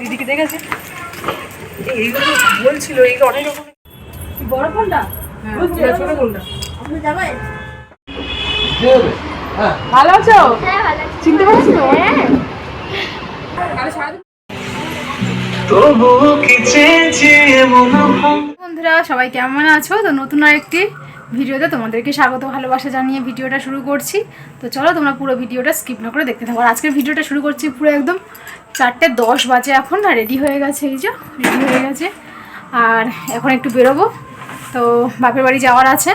দিদিকে দেখেছে? এইগুলো বলছিল এইগুলো অনেক রকম বড় ফোনটা? হ্যাঁ ছোট কোনটা আপনি যাবেন? ভালো আছো? হ্যাঁ ভালো আছি। চিনতে পারছ? হ্যাঁ? বন্ধুরা সবাই কেমন আছো? তো নতুন আরেকটি ভিডিওতে তোমাদেরকে স্বাগত, ভালোবাসা জানিয়ে ভিডিওটা শুরু করছি। তো চলো তোমরা পুরো ভিডিওটা স্কিপ না করে দেখতে থাকো। আর আজকের ভিডিওটা শুরু করছি পুরো একদম চারটে দশ বাজে এখন না রেডি হয়ে গেছে এই যে রেডি হয়ে গেছে। আর এখন একটু বেরোবো। তো বাপের বাড়ি যাওয়ার আছে।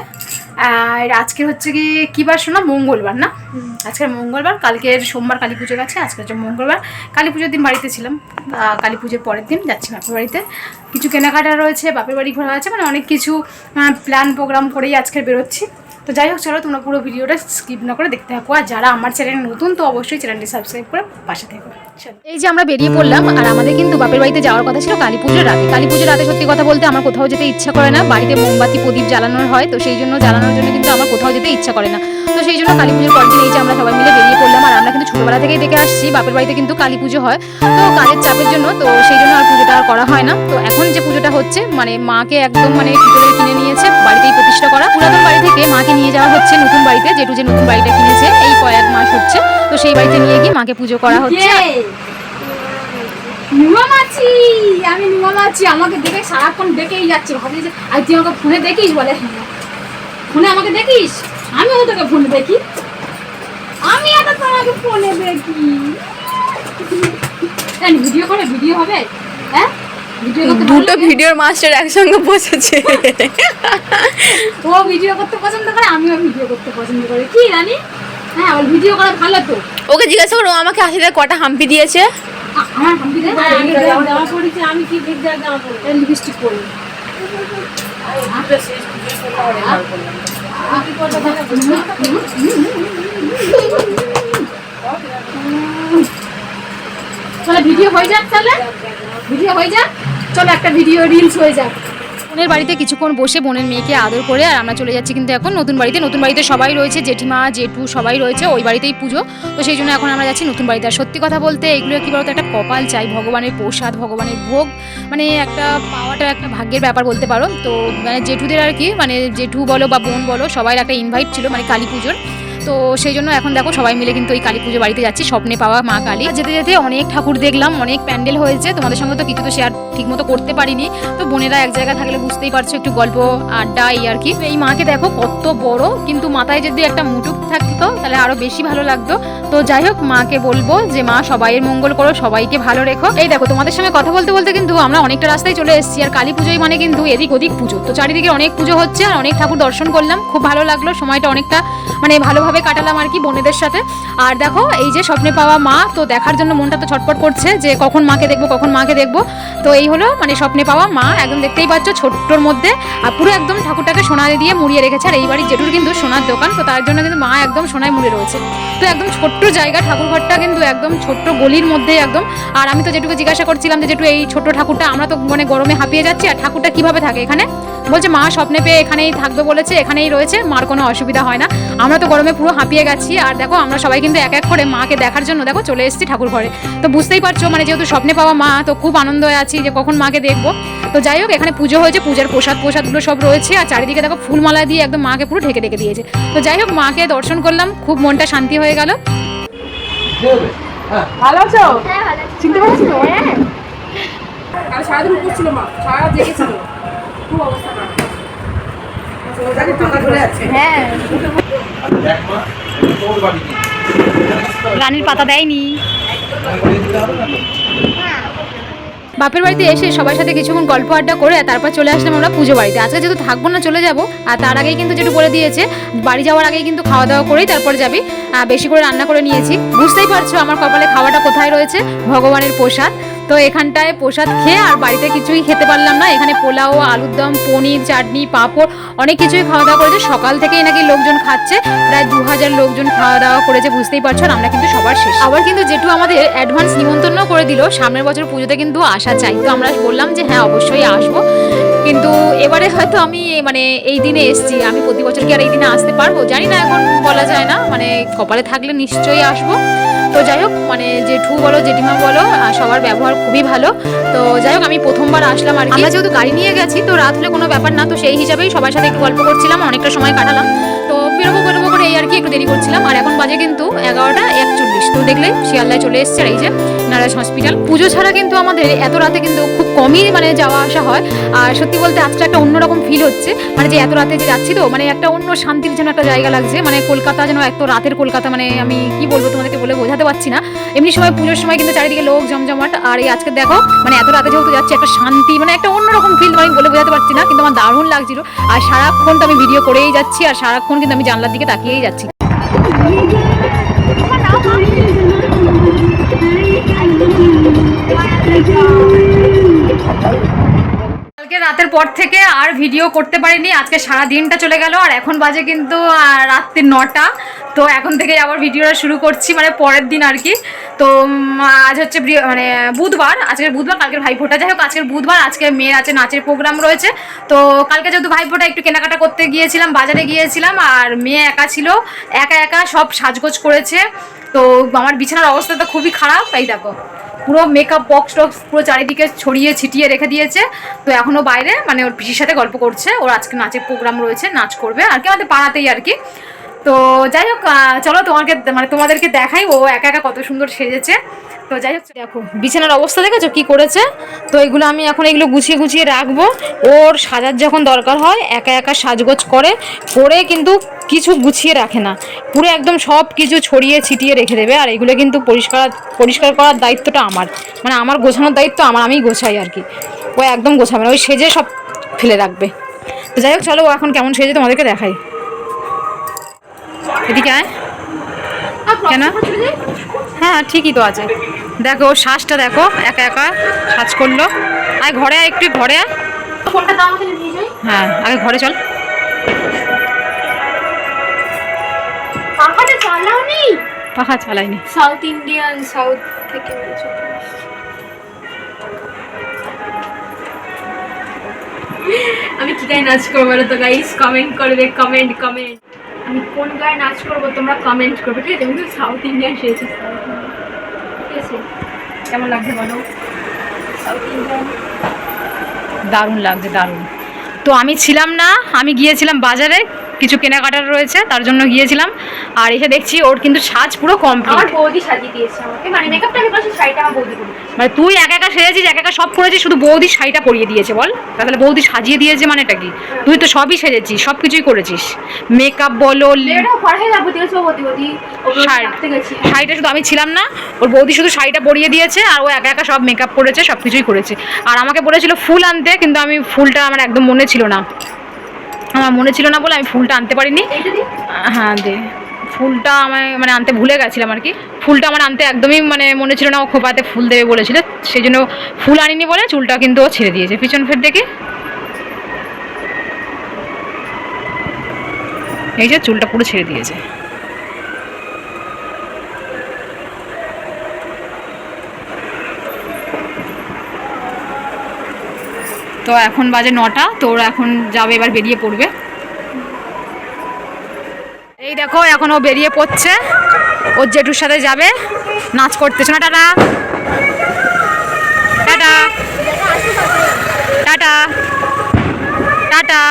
আর আজকে হচ্ছে কি কী বার শোনা? মঙ্গলবার না? আজকে মঙ্গলবার কালকের সোমবার কালী পুজো গেছে আজকে হচ্ছে মঙ্গলবার। কালী পুজোর দিন বাড়িতে ছিলাম কালী পুজোর পরের দিন যাচ্ছি বাপের বাড়িতে। কিছু কেনাকাটা রয়েছে বাপের বাড়ি ঘোরা আছে মানে অনেক কিছু প্ল্যান প্রোগ্রাম করেই আজকে বেরোচ্ছি। তো যাই হোক, চলো তোমরা পুরো ভিডিওটা স্কিপ না করে দেখতে থাকো। আর যারা আমার চ্যানেল নতুন, তো অবশ্যই চ্যানেলটি সাবস্ক্রাইব করে পাশে থেকো। এই যে আমরা বেরিয়ে পড়লাম, আর আমাদের কিন্তু বাপের বাড়িতে যাওয়ার কথা ছিল কালী পুজোর রাতে। কালী পুজোর রাতে সত্যি কথা বলতে আমার কোথাও যেতে ইচ্ছা করে না। বাড়িতে মোমবাতি প্রদীপ জ্বালানোর হয়, তো সেই জন্য জ্বালানোর জন্য কিন্তু আমার কোথাও যেতে ইচ্ছা করে না। তো সেই জন্য কালী পুজোর পরের এই যে আমরা সবাই মিলে বেরিয়ে পড়লাম, আর আমরা কিন্তু ছোটবেলা থেকেই দেখে আসছি, বাপের বাড়িতে কিন্তু কালী পুজো হয়। তো কাজের চাপের জন্য, তো সেই জন্য আর করা হয় না। তো এখন যে পুজোটা হচ্ছে মানে মাকে একদম মানে ভিতরে কিনে নিয়েছে বাড়িতেই প্রতিষ্ঠা করা। পুরাতন বাড়ি থেকে মাকে নিয়ে যাওয়া হচ্ছে নতুন বাড়িতে যেটু যে নতুন বাড়িটা কিনেছে এই কয়েক মাস হচ্ছে। তো সেই বাড়িতে নিয়ে গিয়ে মাকে পুজো করা হচ্ছে। নুমামাছি আমি নুমামাছি আমাকে দেখে সারাক্ষণ দেখেই যাচ্ছে। ভাবি যে আর তুই আমাকে ফোনে দেখিস? বলে হ্যাঁ ফোনে আমাকে দেখিস? আমিও তোকে ফোনে দেখি। আমি এত তোমাকে ফোনে দেখি। ভিডিও করে ভিডিও হবে? হ্যাঁ? ভিডিও করতে ভালো দুটো ভিডিওর মাস্টার একসঙ্গে বসেছে। ও ভিডিও করতে পছন্দ করে আমিও ভিডিও করতে পছন্দ করি। কি জানি হ্যাঁ ওর ভিডিও করা ভালো তো। ওকে জিজ্ঞাসা করো আমাকে হাসিতে কটা হাম্পি দিয়েছে? আমার হাম্পি দে আমি কি ঠিক জামা পড়ি লিপস্টিক পরি। তাহলে ভিডিও হয়ে যাক তাহলে? ভিডিও হয়ে যাক। চলো একটা ভিডিও রিলস হয়ে যাক। বোনের বাড়িতে কিছুক্ষণ বসে বোনের মেয়েকে আদর করে আর আমরা চলে যাচ্ছি কিন্তু এখন নতুন বাড়িতে। নতুন বাড়িতে সবাই রয়েছে, জেঠিমা, জেঠু সবাই রয়েছে, ওই বাড়িতেই পুজো। তো সেই জন্য এখন আমরা যাচ্ছি নতুন বাড়িতে। আর সত্যি কথা বলতে এগুলো কি বলতো, একটা কপাল চাই, ভগবানের প্রসাদ, ভগবানের ভোগ। মানে একটা পাওয়াটা একটা ভাগ্যের ব্যাপার বলতে পারো। তো মানে জেঠুদের আর কি মানে জেঠু বলো বা বোন বলো সবাই একটা ইনভাইট ছিল মানে কালী পুজোর। তো সেই জন্য এখন দেখো সবাই মিলে কিন্তু এই কালী পুজো বাড়িতে যাচ্ছি, স্বপ্নে পাওয়া মা কালী। যেতে যেতে অনেক ঠাকুর দেখলাম, অনেক প্যান্ডেল হয়েছে, তোমাদের সঙ্গে তো কিছু তো শেয়ার ঠিকমতো করতে পারিনি। তো বোনেরা এক জায়গায় থাকলে বুঝতেই পারছ, একটু গল্প, আড্ডা, এই আর কি। এই মাকে দেখো কত বড়, কিন্তু মাথায় যদি একটা মুটুক থাকতো, তাহলে আরও বেশি ভালো লাগতো। তো যাই হোক, মাকে বলব যে, মা, সবাইয়ের মঙ্গল করো, সবাইকে ভালো রেখো। এই দেখো, তোমাদের সঙ্গে কথা বলতে বলতে কিন্তু আমরা অনেকটা রাস্তায় চলে এসেছি, আর কালী পুজোই মানে কিন্তু এদিক ওদিক পুজো। তো চারিদিকে অনেক পুজো হচ্ছে, আর অনেক ঠাকুর দর্শন করলাম, খুব ভালো লাগল, সময়টা অনেকটা মানে ভালোভাবে কাটালাম আর কি বোনেদের সাথে। আর দেখো, এই যে স্বপ্নে পাওয়া মা, তো দেখার জন্য মনটা তো ছটপট করছে যে কখন মাকে দেখব, কখন মাকে দেখব। তো এই হলো মানে স্বপ্নে পাওয়া মা, একদম দেখতেই পাচ্ছ ছোট্টর মধ্যে, আর পুরো একদম ঠাকুরটাকে সোনা দিয়ে মুড়িয়ে রেখেছে। আর এই বাড়ির জেঠুর কিন্তু সোনার দোকান, তো তার জন্য কিন্তু মা একদম সোনায় মুড়ে রয়েছে। তো একদম ছোট্ট জায়গা ঠাকুর ঘরটা কিন্তু একদম ছোট্ট গলির মধ্যে একদম। আর আমি তো যেটুকু জিজ্ঞাসা করছিলাম যে, যেটু এই ছোট্ট ঠাকুরটা, আমরা তো মানে গরমে হাঁপিয়ে যাচ্ছি, আর ঠাকুরটা কীভাবে থাকে এখানে? বলছে, মা স্বপ্নে পেয়ে এখানেই থাকবে, বলেছে, এখানেই রয়েছে, মার কোনো অসুবিধা হয় না। আমরা তো গরমে পুরো হাঁপিয়ে গেছি। আর দেখো আমরা সবাই কিন্তু এক এক করে মাকে দেখার জন্য দেখো চলে এসেছি ঠাকুর ঘরে। তো বুঝতেই পারছ মানে যেহেতু স্বপ্নে পাওয়া মা তো খুব আনন্দ হয়ে আছি যে কখন মাকে দেখব। তো যাই হোক এখানে পুজো হয়েছে পূজার প্রসাদ প্রসাদগুলো সব রয়েছে। আর চারিদিকে দেখো ফুলমালা দিয়ে একদম মাকে পুরো ঢেকে ঢেকে দিয়েছে। তো যাই হোক মাকে দর্শন করলাম খুব মনটা শান্তি হয়ে গেল। ভালো আছো? হ্যাঁ চিনতে পারছ? হ্যাঁ। আর সারাদিন উপোস ছিল মা সারা জেগেছিল খুব অবস্থা খারাপ। ওটাকে টাকা ধরে আছে হ্যাঁ। দেখ মা তোর বাড়ি কি? রানীর পাতা দেয়নি। বাপের বাড়িতে এসে সবার সাথে কিছুক্ষণ গল্প আড্ডা করে তারপর চলে আসলাম আমরা পুজো বাড়িতে। আজকে যেহেতু থাকব না চলে যাব, আর তার আগেই কিন্তু যেটু বলে দিয়েছে, বাড়ি যাওয়ার আগেই কিন্তু খাওয়া দাওয়া করেই তারপর যাবি। বেশি করে রান্না করে নিয়েছি। বুঝতেই পারছ আমার কপালে খাওয়াটা কোথায় রয়েছে? ভগবানের প্রসাদ। তো এখানটায় প্রসাদ খেয়ে আর বাড়িতে কিছুই খেতে পারলাম না। এখানে পোলাও, আলুর দম, পনির, চাটনি, পাঁপড়, অনেক কিছুই খাওয়া দাওয়া করেছে। সকাল থেকেই নাকি লোকজন খাচ্ছে। প্রায় দু হাজার লোকজন খাওয়া দাওয়া করেছে, বুঝতেই পারছ আমরা কিন্তু সবার শেষ। আবার কিন্তু যেটু আমাদের অ্যাডভান্স নিমন্ত্রণ করে দিল। সামনের বছর পুজোতে কিন্তু আসা চাই। তো আমরা বললাম যে হ্যাঁ অবশ্যই আসব। কিন্তু এবারে হয়তো আমি মানে এই দিনে এসছি। আমি প্রতি বছর কি আর এই দিনে আসতে পারব? জানি না এখন, বলা যায় না। মানে কপালে থাকলে নিশ্চয়ই আসব। তো যাই হোক মানে জেঠু বলো, জেঠিমা বলো সবার ব্যবহার খুবই ভালো। তো যাই হোক, আমি প্রথমবার আসলাম আর। আমরা যেহেতু গাড়ি নিয়ে গেছি, তো রাত হলে কোনো ব্যাপার না। তো সেই হিসাবেই সবার সাথে একটু গল্প করছিলাম, অনেকটা সময় কাটালাম। বেরোবো বেরোবো করে এই আর কি একটু দেরি করছিলাম। আর এখন বাজে কিন্তু এগারোটা একচল্লিশ। তো দেখলে শিয়ালদায় চলে এসছে এই যে নারাজ হসপিটাল। পুজো ছাড়া কিন্তু আমাদের এত রাতে কিন্তু খুব কমই মানে যাওয়া আসা হয়। আর সত্যি বলতে আজকে একটা অন্যরকম ফিল হচ্ছে। মানে যে এত রাতে যে যাচ্ছি তো মানে একটা অন্য শান্তির যেন একটা জায়গা লাগছে। মানে কলকাতা যেন এত রাতের কলকাতা মানে আমি কি বলব তোমাদেরকে বলে বোঝাতে পারছি না। এমনি সময় পুজোর সময় কিন্তু চারিদিকে লোক জমজমাট। আর এই আজকে দেখো মানে এত রাতে যেহেতু যাচ্ছে, একটা শান্তি মানে একটা অন্যরকম ফিল মানে বলে বোঝাতে পারছি না। কিন্তু আমার দারুণ লাগছিল। আর সারাক্ষণ তো আমি ভিডিও করেই যাচ্ছি। আর সারাক্ষণ কিন্তু আমি জানলার দিকে তাকিয়েই যাচ্ছি। কালকে রাতের পর থেকে আর ভিডিও করতে পারিনি, আজকে সারা দিনটা চলে গেল, আর এখন বাজে কিন্তু রাত্রি নটা। তো এখন থেকে আবার ভিডিওটা শুরু করছি মানে পরের দিন আর কি। তো আজ হচ্ছে মানে বুধবার, আজকের বুধবার, কালকের ভাইফোঁটা। যাই হোক, আজকের বুধবার, আজকে মেয়ের আছে, নাচের প্রোগ্রাম রয়েছে। তো, কালকে যেহেতু ভাইফোঁটা, একটু কেনাকাটা করতে গিয়েছিলাম, বাজারে গিয়েছিলাম, আর মেয়ে একা ছিল, একা একা সব সাজগোজ করেছে। তো, আমার বিছানার অবস্থা তো খুবই খারাপ, এই দেখো। পুরো মেকআপ বক্স টক্স পুরো চারিদিকে ছড়িয়ে ছিটিয়ে রেখে দিয়েছে। তো এখনও বাইরে মানে ওর পিসির সাথে গল্প করছে। ওর আজকে নাচের প্রোগ্রাম রয়েছে, নাচ করবে, আর কি আমাদের পাড়াতেই আর কি। তো যাই হোক চলো তোমাকে মানে তোমাদেরকে দেখাই, ও একা একা কত সুন্দর সেজেছে। তো যাই হোক, দেখো, বিছানার অবস্থা দেখেছ কি করেছে? তো এগুলো আমি এখন এগুলো গুছিয়ে গুছিয়ে রাখব। ওর সাজার যখন দরকার হয়, একা একা সাজগোজ করে করে কিন্তু কিছু গুছিয়ে রাখে না। পুরো একদম সব কিছু ছড়িয়ে ছিটিয়ে রেখে দেবে, আর এগুলো কিন্তু পরিষ্কার পরিষ্কার করার দায়িত্বটা আমার। মানে আমার গোছানোর দায়িত্ব আমার, আমিই গোছাই আর কি। ও একদম গোছাবে না, ওই সেজে সব ফেলে রাখবে। তো যাই হোক, চলো ও এখন কেমন সেজে তোমাদেরকে দেখাই। এদিকে আয়। কেন? হ্যাঁ ঠিকই তো আছে। দেখো শ্বাসটা দেখো একা একা সাজ করল। আয় ঘরে আয় একটু ঘরে আয়। হ্যাঁ আগে ঘরে চল। পাখা চালাইনি। সাউথ ইন্ডিয়ান সাউথ থেকে আমি কি গায়ে নাচ করব তো গাইস কমেন্ট করবে কমেন্ট কমেন্ট আমি কোন গায়ে নাচ করব তোমরা কমেন্ট করবে, ঠিক আছে? আমি তো সাউথ ইন্ডিয়ান সেরেছি ঠিক আছে? কেমন লাগছে বলো? সাউথ ইন্ডিয়ান দারুণ লাগছে, দারুণ। তো আমি ছিলাম না, আমি গিয়েছিলাম বাজারে। কিছু কেনাকাটার রয়েছে তার জন্য গিয়েছিলাম। আর এসে দেখছি ওর কিন্তু সাজ পুরো কমপ্লিট বৌদি সাজিয়ে দিয়েছে আমাকে। মানে মেকআপটা আমি করেছি শাড়িটা আমার বৌদি মানে তুই একা একা সেজেছিস একা একা সব করেছিস শুধু বৌদি শাড়িটা পরিয়ে দিয়েছে বল। তাহলে বৌদি সাজিয়ে দিয়েছে মানেটা কি? তুই তো সবই সেজেছিস সব কিছুই করেছিস। মেকআপ বলো এটা শাড়িটা শুধু আমি ছিলাম না ওর বৌদি শুধু শাড়িটা পরিয়ে দিয়েছে আর ও একা একা সব মেকআপ করেছে সব কিছুই করেছে। আর আমাকে বলেছিল ফুল আনতে কিন্তু আমি ফুলটা আমার একদম মনে ছিল না। আমার মনে ছিল না বলে আমি ফুলটা আনতে পারিনি। হ্যাঁ দে। ফুলটা আমায় মানে আনতে ভুলে গেছিলাম আর কি। ফুলটা আমার আনতে একদমই মানে মনে ছিল না ও খোপাতে ফুল দেবে বলেছিল। সেই জন্য ফুল আনিনি বলে চুলটা কিন্তু ও ছেড়ে দিয়েছে। পিছন ফের দেখি। এই যে চুলটা পুরো ছেড়ে দিয়েছে। তো এখন বাজে নটা, তো ওরা এখন যাবে, এবার বেরিয়ে পড়বে। এই দেখো, এখন ও বেরিয়ে পড়ছে। ওর জেঠুর সাথে যাবে, নাচ করতেছে না, টাটা। টাটা। টাটা। টাটা।